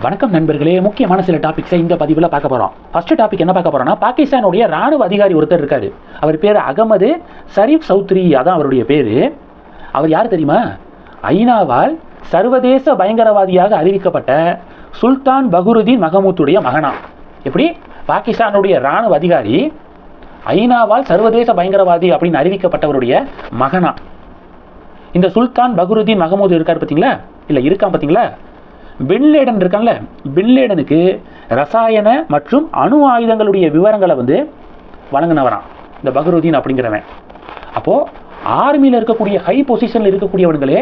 வணக்கம் நண்பர்களே. முக்கியமான சில டாபிக்ஸை இந்த பதிவில் பார்க்க போகிறோம் ஃபர்ஸ்ட் டாபிக் என்ன பார்க்க போகிறோம்னா பாகிஸ்தானுடைய ராணுவ அதிகாரி ஒருத்தர் இருக்கார். அவர் பேர் அகமது ஷரீப் சௌத்ரி. அதான் அவருடைய பேர். அவர் யார் தெரியுமா? ஐநாவால் சர்வதேச பயங்கரவாதியாக அறிவிக்கப்பட்ட சுல்தான் பகுருதீன் மகமூத்துடைய மகனா. எப்படி? பாகிஸ்தானுடைய ராணுவ அதிகாரி ஐநாவால் சர்வதேச பயங்கரவாதி அப்படின்னு அறிவிக்கப்பட்டவருடைய மகனா. இந்த சுல்தான் பகுருதீன் மகமூது இருக்கார் பார்த்தீங்களா இல்லை இருக்கான் பார்த்தீங்களா பின்லேடன் இருக்கான்ல பின்லேடனுக்கு ரசாயன மற்றும் அணு ஆயுதங்களுடைய விவரங்களை வந்து வழங்கினவரான் இந்த பகருதீன் அப்படிங்கிறவன். அப்போது ஆர்மியில் இருக்கக்கூடிய ஹை பொசிஷனில் இருக்கக்கூடியவனுங்களே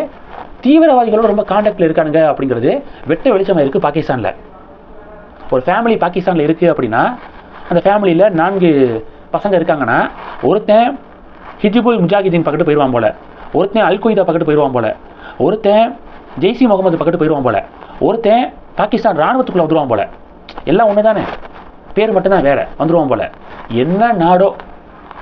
தீவிரவாதிகளோட ரொம்ப காண்டாக்டில் இருக்கானுங்க அப்படிங்கிறது வெட்ட வெளிச்சமாக இருக்குது பாகிஸ்தானில். ஒரு ஃபேமிலி பாகிஸ்தானில் இருக்குது அப்படின்னா அந்த ஃபேமிலியில் நான்கு பசங்க இருக்காங்கன்னா ஒருத்தன் ஹிஜிபுல் முஜாஹிதீன் பக்கத்து போயிடுவான் போல ஒருத்தன் அல் கொய்தா பக்கத்து போயிடுவான் போல ஒருத்தன் ஜெய்சி முகமது பக்கத்து போயிடுவான் போல ஒருத்தன் பாகிஸ்தான் ராணுவத்துக்குள்ளே வந்துடுவான் போல. எல்லாம் ஒன்று தானே பேர் மட்டும்தான் வேற. வந்துடுவான் போல. என்ன நாடோ?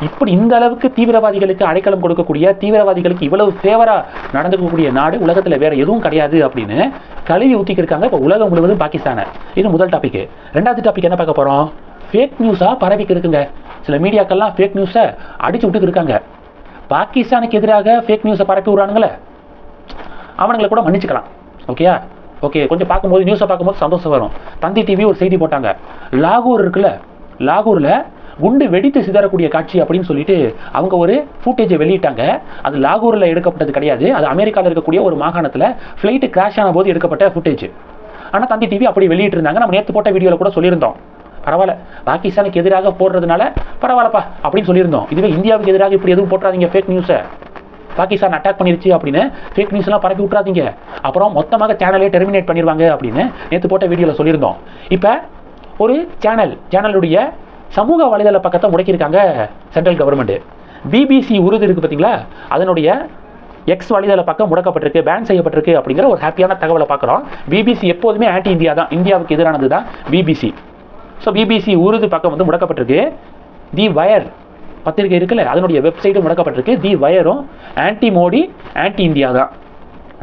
இப்படி இந்த அளவுக்கு தீவிரவாதிகளுக்கு அடைக்கலம் கொடுக்கக்கூடிய தீவிரவாதிகளுக்கு இவ்வளவு ஃபேவரா நடந்துக்கக்கூடிய நாடு உலகத்தில் வேற எதுவும் கிடையாது அப்படின்னு கழுவி ஊற்றிக்கிருக்காங்க இப்போ உலகம் முழுவதும் பாகிஸ்தானை. இது முதல் டாபிக் ரெண்டாவது டாபிக் என்ன பார்க்க போகிறோம் ஃபேக் நியூஸாக பரவிக்கு இருக்குங்க. சில மீடியாக்கள்லாம் ஃபேக் நியூஸை அடிச்சு விட்டு இருக்காங்க. பாகிஸ்தானுக்கு எதிராக ஃபேக் நியூஸை பரப்பி விடுறானுங்களே. அவனுங்களை கூட மன்னிச்சுக்கலாம். ஓகேயா ஓகே கொஞ்சம் பார்க்கும்போது நியூஸை பார்க்கும்போது சந்தோஷம் வரும். தந்தி டிவி ஒரு செய்தி போட்டாங்க. லாகூர் இருக்குல்ல லாகூரில் குண்டு வெடித்து சிதறக்கூடிய காட்சி அப்படின்னு சொல்லிட்டு அவங்க ஒரு ஃபுட்டேஜை வெளியிட்டாங்க. அது லாகூரில் எடுக்கப்பட்டது கிடையாது. அது அமெரிக்காவில் இருக்கக்கூடிய ஒரு மாகாணத்தில் ஃப்ளைட்டு கிராஷ் ஆன போது எடுக்கப்பட்ட ஃபுட்டேஜ் ஆனால் தந்தி டிவி அப்படி வெளியிட்டிருந்தாங்க. நம்ம நேற்று போட்ட வீடியோவில் கூட சொல்லியிருந்தோம். பரவாயில்ல பாகிஸ்தானுக்கு எதிராக போடுறதுனால பரவாயில்லப்பா அப்படின்னு சொல்லியிருந்தோம். இதுவே இந்தியாவுக்கு எதிராக இப்படி எதுவும் போட்டுறாதீங்க ஃபேக் நியூஸை பாகிஸ்தான் அட்டாக் பண்ணிருச்சு அப்படின்னு ஃபேக் நியூஸ்லாம் பரப்பி விட்றாதீங்க அப்புறம் மொத்தமாக சேனலே டெர்மினேட் பண்ணிடுவாங்க அப்படின்னு நேற்று போட்ட வீடியோவில் சொல்லியிருந்தோம். இப்போ ஒரு சேனல் சேனலுடைய சமூக வலைதள பக்கத்தை முடக்கியிருக்காங்க சென்ட்ரல் கவர்மெண்ட்டு பிபிசி உருது இருக்குது பார்த்தீங்களா அதனுடைய எக்ஸ் வலைதள பக்கம் முடக்கப்பட்டிருக்கு பேன் செய்யப்பட்டிருக்கு அப்படிங்கிற ஒரு ஹாப்பியான தகவலை பார்க்குறோம். பிபிசி எப்போதுமே ஆன்டி இந்தியா தான். இந்தியாவுக்கு எதிரானது தான் பிபிசி ஸோ பிபிசி உருது பக்கம் வந்து முடக்கப்பட்டிருக்கு. தி வயர் பத்திரிகை இருக்குல்ல அதனுடைய வெப்சைட்டும் முடக்கப்பட்டிருக்கு. தி வயரும் ஆன்டி மோடி ஆன்டி இந்தியா தான்.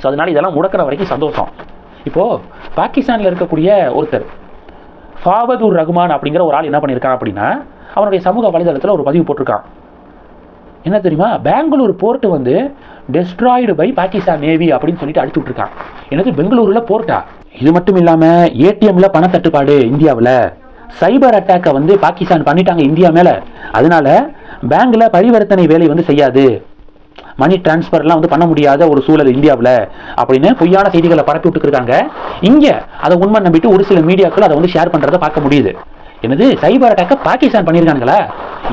ஸோ அதனால இதெல்லாம் முடக்கிற வரைக்கும் சந்தோஷம். இப்போது பாகிஸ்தானில் இருக்கக்கூடிய ஒருத்தர் ஃபாபதூர் ரகுமான் அப்படிங்கிற ஒரு ஆள் என்ன பண்ணியிருக்கான் அப்படின்னா அவனுடைய சமூக வலைதளத்தில் ஒரு பதிவு போட்டிருக்கான். என்ன தெரியுமா? பெங்களூர் போர்ட்டு வந்து டெஸ்ட்ராய்டு பை பாகிஸ்தான் நேவி அப்படின்னு சொல்லிட்டு அடிச்சு விட்ருக்கான் என்னது பெங்களூரில் போர்ட்டா? இது மட்டும் இல்லாமல் ஏடிஎம்ல பண தட்டுப்பாடு இந்தியாவில். சைபர் அட்டாக்கை வந்து பாகிஸ்தான் பண்ணிட்டாங்க இந்தியா மேலே. அதனால பேங்க்ல பரிவர்த்தனை வேலை வந்து செய்யாது. மணி டிரான்ஸ்ஃபர்லாம் வந்து பண்ண முடியாத ஒரு சூழல் இந்தியாவில். அப்படின்னு பொய்யான செய்திகளை பரப்பி விட்டுருக்காங்க இங்கே அதை உண்மை நம்பிட்டு ஒரு சில மீடியாக்கள் அதை வந்து ஷேர் பண்ணுறதை பார்க்க முடியுது. என்னது? சைபர் அட்டாக்கை பாகிஸ்தான் பண்ணியிருக்காங்களா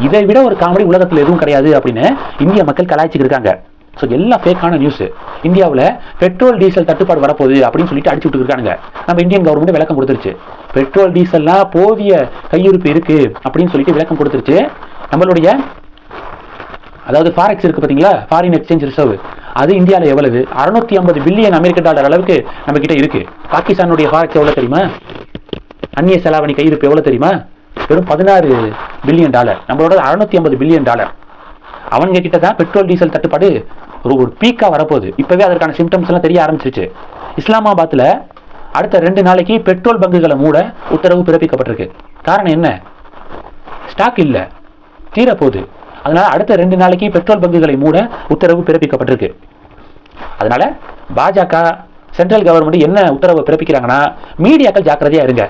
இதை விட ஒரு காமெடி உலகத்தில் எதுவும் கிடையாது அப்படின்னு இந்திய மக்கள் கலாய்ச்சிக்கு இருக்காங்க ஸோ எல்லாம் ஃபேக்கான நியூஸ் இந்தியாவில் பெட்ரோல் டீசல் தட்டுப்பாடு வரப்போகுது அப்படின்னு சொல்லிட்டு அடிச்சு விட்டுருக்காங்க நம்ம இந்தியன் கவர்மெண்ட் விளக்கம் கொடுத்துருச்சு. பெட்ரோல் டீசல்லாம் போதிய கையிருப்பு இருக்கு அப்படின்னு சொல்லிட்டு விளக்கம் கொடுத்துருச்சு. நம்மளுடைய அதாவது ஃபாரெக்ஸ் இருக்கு பார்த்தீங்களா? ஃபாரின் எக்ஸ்சேஞ்ச் ரிசர்வ் அது இந்தியாவில் எவ்வளவு? அறுநூத்தி ஐம்பது பில்லியன் அமெரிக்க டாலர் அளவுக்கு நம்ம கிட்ட இருக்கு. பாகிஸ்தானுடைய ஃபாரெக்ஸ் எவ்வளோ தெரியுமா? அந்நிய செலாவணி கையிருப்பு எவ்வளோ தெரியுமா? வெறும் பதினாறு பில்லியன் டாலர் நம்மளோட அறுநூத்தி ஐம்பது பில்லியன் டாலர் அவங்க கிட்ட தான் பெட்ரோல் டீசல் தட்டுப்பாடு ஒரு ஒரு பீக்காக வரப்போகுது. இப்போவே அதற்கான சிம்டம்ஸ் எல்லாம் தெரிய ஆரம்பிச்சிருச்சு. இஸ்லாமாபாத்தில் அடுத்த ரெண்டு நாளைக்கு பெட்ரோல் பங்குகளை மூட உத்தரவு பிறப்பிக்கப்பட்டிருக்கு. காரணம் என்ன? ஸ்டாக் இல்லை. தீரப்போகுது. அதனால அடுத்த ரெண்டு நாளைக்கு பெட்ரோல் பங்குகளை மூட உத்தரவு பிறப்பிக்கப்பட்டிருக்கு. அதனால பாஜக சென்ட்ரல் கவர்மெண்ட் என்ன உத்தரவை பிறப்பிக்கிறாங்கன்னா மீடியாக்கள் ஜாக்கிரதையா இருங்க.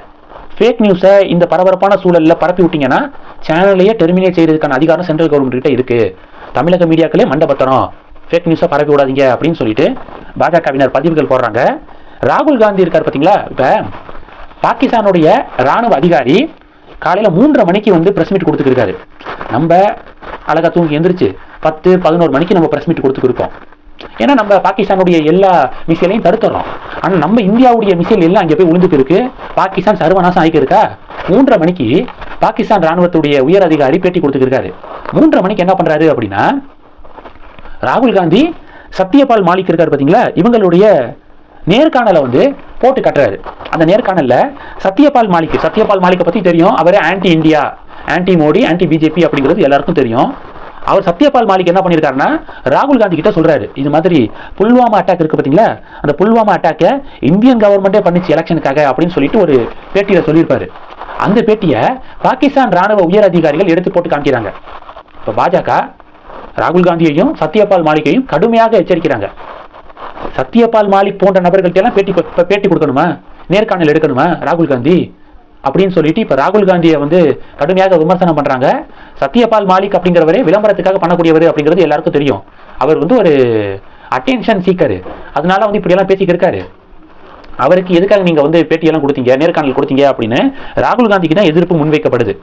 ஃபேக் நியூஸை இந்த பரபரப்பான சூழலில் பரப்பி விட்டீங்கன்னா சேனலையே டெர்மினேட் செய்யறதுக்கான அதிகாரம் சென்ட்ரல் கவர்மெண்ட் கிட்ட இருக்கு. தமிழக மீடியாக்களே மண்டபத்தனம். ஃபேக் நியூஸை பரப்பி விடாதீங்க அப்படின்னு சொல்லிட்டு பாஜகவினர் பதிவுகள் போடுறாங்க. ராகுல் காந்தி இருக்கார் பார்த்தீங்களா? இப்போ பாகிஸ்தானுடைய ராணுவ அதிகாரி காலையில் மூன்றரை மணிக்கு வந்து ப்ரெஸ் மீட் கொடுத்துருக்காரு நம்ம அழகாக தூங்கி எந்திரிச்சு பத்து பதினோரு மணிக்கு நம்ம ப்ரெஸ் மீட் கொடுத்துருக்கோம் ஏன்னா நம்ம பாகிஸ்தானுடைய எல்லா மிசைலையும் தடுத்துறோம். ஆனால் நம்ம இந்தியாவுடைய மிசைல் எல்லாம் அங்கே போய் விழுந்துட்டு இருக்கு. பாகிஸ்தான் சர்வநாசம் ஆகிக்கு இருக்கா மூன்றரை மணிக்கு பாகிஸ்தான் ராணுவத்துடைய உயர் அதிகாரி பேட்டி கொடுத்துருக்காரு மூன்றரை மணிக்கு என்ன பண்றாரு அப்படின்னா ராகுல் காந்தி சத்யபால் மாலிக் இருக்காரு பார்த்தீங்களா இவங்களுடைய நேர்காணலை வந்து போட்டு கட்டுறாரு. அந்த நேர்காணலில் சத்யபால் மாலிக் சத்யபால் மாலிக்கை பற்றி தெரியும். அவர் anti India anti Modi anti BJP அப்படிங்கிறது எல்லாருக்கும் தெரியும். அவர் சத்யபால் மாலிக் என்ன பண்ணியிருக்காருன்னா ராகுல் காந்தி கிட்ட சொல்றாரு. இது மாதிரி புல்வாமா அட்டாக் இருக்கு பார்த்தீங்களா அந்த புல்வாமா அட்டாக்கை இந்தியன் கவர்மெண்ட்டே பண்ணிச்சு எலெக்ஷனுக்காக அப்படின்னு சொல்லிட்டு ஒரு பேட்டியில் சொல்லியிருப்பாரு. அந்த பேட்டியை பாகிஸ்தான் ராணுவ உயர் அதிகாரிகள் எடுத்து போட்டு காமிக்கிறாங்க. இப்போ பாஜக ராகுல் காந்தியையும் சத்யபால் மாலிக்கையும் கடுமையாக எச்சரிக்கிறாங்க. சத்யபால் மாலிக் போன்ற நபர்கள்ட்ட எல்லாம் பேட்டி பேட்டி கொடுக்கணுமா? நேர்காணல் எடுக்கணுமா? ராகுல் காந்தி? அப்படின்னு சொல்லிட்டு இப்போ ராகுல் காந்தியை வந்து கடுமையாக விமர்சனம் பண்ணுறாங்க சத்யபால் மாலிக் அப்படிங்கிறவரே விளம்பரத்துக்காக பண்ணக்கூடியவர் அப்படிங்கிறது எல்லாருக்கும் தெரியும். அவர் வந்து ஒரு அட்டென்ஷன் சீக்கர் அதனால வந்து இப்படியெல்லாம் பேசிக்கிட்டு இருக்காரு. அவருக்கு எதுக்காக நீங்கள் வந்து பேட்டியெல்லாம் கொடுத்தீங்க நேர்காணல் கொடுத்தீங்க அப்படின்னு ராகுல் காந்திக்கு தான் எதிர்ப்பு முன்வைக்கப்படுது.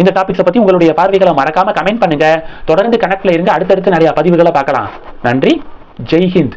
இந்த டாபிக்ஸை பற்றி உங்களுடைய பார்வைகளை மறக்காமல் கமெண்ட் பண்ணுங்கள் தொடர்ந்து கணக்கில் இருந்து அடுத்தடுத்து நிறையா பதிவுகளை பார்க்கலாம். நன்றி. ஜெய்ஹிந்த்